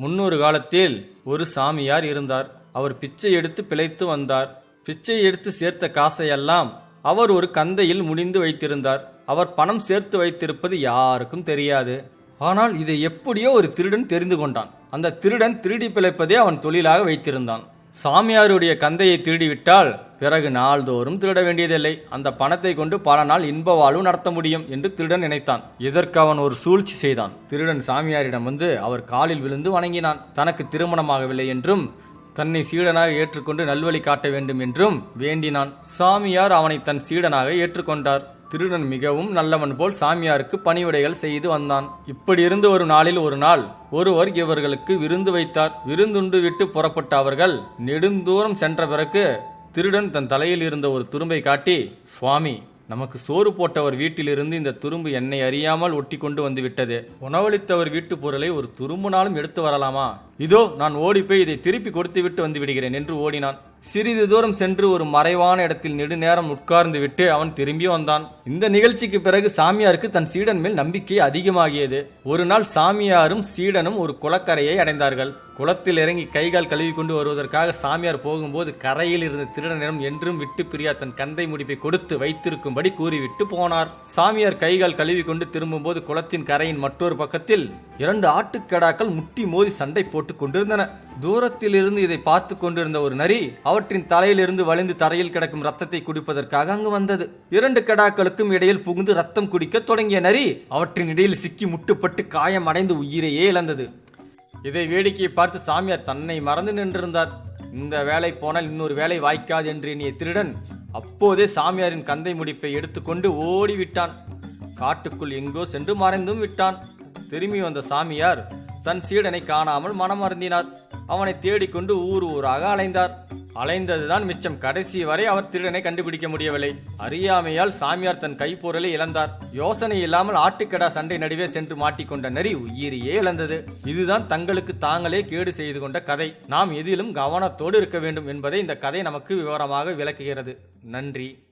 முன்னொரு காலத்தில் ஒரு சாமியார் இருந்தார். அவர் பிச்சை எடுத்து பிழைத்து வந்தார். பிச்சை எடுத்து சேர்த்த காசையெல்லாம் அவர் ஒரு கந்தையில் முடிந்து வைத்திருந்தார். அவர் பணம் சேர்த்து வைத்திருப்பது யாருக்கும் தெரியாது. ஆனால் இதை எப்படியோ ஒரு திருடன் தெரிந்து கொண்டான். அந்த திருடன் திருடி பிழைப்பதே அவன் தொழிலாக வைத்திருந்தான். சாமியாருடைய கந்தையை திருடிவிட்டால் பிறகு நாள்தோறும் திருட வேண்டியதில்லை. அந்த பணத்தை கொண்டு பல நாள் இன்ப வாழ்வு நடத்த முடியும் என்று திருடன் நினைத்தான். இதற்கு அவன் ஒரு சூழ்ச்சி செய்தான். திருடன் சாமியாரிடம் வந்து அவர் காலில் விழுந்து வணங்கினான். தனக்கு திருமணமாகவில்லை என்றும் தன்னை சீடனாக ஏற்றுக்கொண்டு நல்வழி காட்ட வேண்டும் என்றும் வேண்டினான். சாமியார் அவனை தன் சீடனாக ஏற்றுக்கொண்டார். திருடன் மிகவும் நல்லவன் போல் சாமியாருக்கு பணிவிடைகள் செய்து வந்தான். இப்படி இருந்து ஒரு நாளில் ஒரு நாள் ஒருவர் இவர்களுக்கு விருந்து வைத்தார். விருந்துண்டு விட்டு புறப்பட்ட அவர்கள் நெடுந்தூரம் சென்ற பிறகு திருடன் தன் தலையில் இருந்த ஒரு துரும்பை காட்டி சுவாமி நமக்கு சோறு போட்டவர் வீட்டிலிருந்து இந்த துரும்பு என்னை அறியாமல் ஒட்டி கொண்டு வந்து விட்டது. உணவளித்தவர் வீட்டு பொருளை ஒரு துரும்புனாலும் எடுத்து வரலாமா? இதோ நான் ஓடிப்போய் இதை திருப்பி கொடுத்து விட்டு வந்து விடுகிறேன் என்று ஓடினான். சிறிது தூரம் சென்று ஒரு மறைவான இடத்தில் நெடுநேரம் உட்கார்ந்து விட்டு அவன் திரும்பி வந்தான். இந்த நிகழ்ச்சிக்கு பிறகு சாமியாருக்கு தன் சீடன் மேல் நம்பிக்கை அதிகமாகியது. ஒரு நாள் சாமியாரும் சீடனும் ஒரு குளக்கரையை அடைந்தார்கள். குளத்தில் இறங்கி கைகால் கழுவி கொண்டு வருவதற்காக சாமியார் போகும்போது கரையில் இருந்த திருடனிடம் என்றும் விட்டு பிரியா தன் கந்தை முடிப்பை கொடுத்து வைத்திருக்கும்படி கூறிவிட்டு போனார். சாமியார் கைகால் கழுவி கொண்டு திரும்பும்போது குளத்தின் கரையின் மற்றொரு பக்கத்தில் இரண்டு ஆட்டுக்கடாக்கள் முட்டி மோதி சண்டை போட்டு போட்டுக் கொண்டிருந்தன தூரத்திலிருந்து இதை பார்த்து கொண்டிருந்த ஒரு நரி அவற்றின் தலையிலிருந்து வழிந்து தரையில் கிடக்கும் ரத்தத்தை குடிப்பதற்காக அங்கு வந்தது. இரண்டு கடாக்களுக்கும் இடையில் புகுந்து ரத்தம் குடிக்க தொடங்கிய நரி அவற்றின் இடையில் சிக்கி முட்டுப்பட்டு காயம் அடைந்து உயிரையே இழந்தது. இதை வேடிக்கையை பார்த்து சாமியார் தன்னை மறந்து நின்றிருந்தார். இந்த வேலை போனால் இன்னொரு வேலை வாய்க்காது என்று எண்ணிய திருடன் அப்போதே சாமியாரின் கந்தை முடிப்பை எடுத்துக்கொண்டு ஓடிவிட்டான். காட்டுக்குள் எங்கோ சென்று மறைந்தும் விட்டான். திரும்பி வந்த சாமியார் தன் சீடனை காணாமல் மனம் அருந்தினார் அவனை தேடிக்கொண்டு ஊர் ஊராக அலைந்தார். அலைந்ததுதான் மிச்சம் கடைசி வரை அவர் திருடனை கண்டுபிடிக்க முடியவில்லை. அறியாமையால் சாமியார் தன் கைப்பொருளை இழந்தார். யோசனை இல்லாமல் ஆட்டுக்கடா சண்டை நடுவே சென்று மாட்டிக்கொண்ட நரி உயிரியே இழந்தது. இதுதான் தங்களுக்கு தாங்களே கேடு செய்து கொண்ட கதை. நாம் எதிலும் கவனத்தோடு இருக்க வேண்டும் என்பதை இந்த கதை நமக்கு விவரமாக விளக்குகிறது. நன்றி.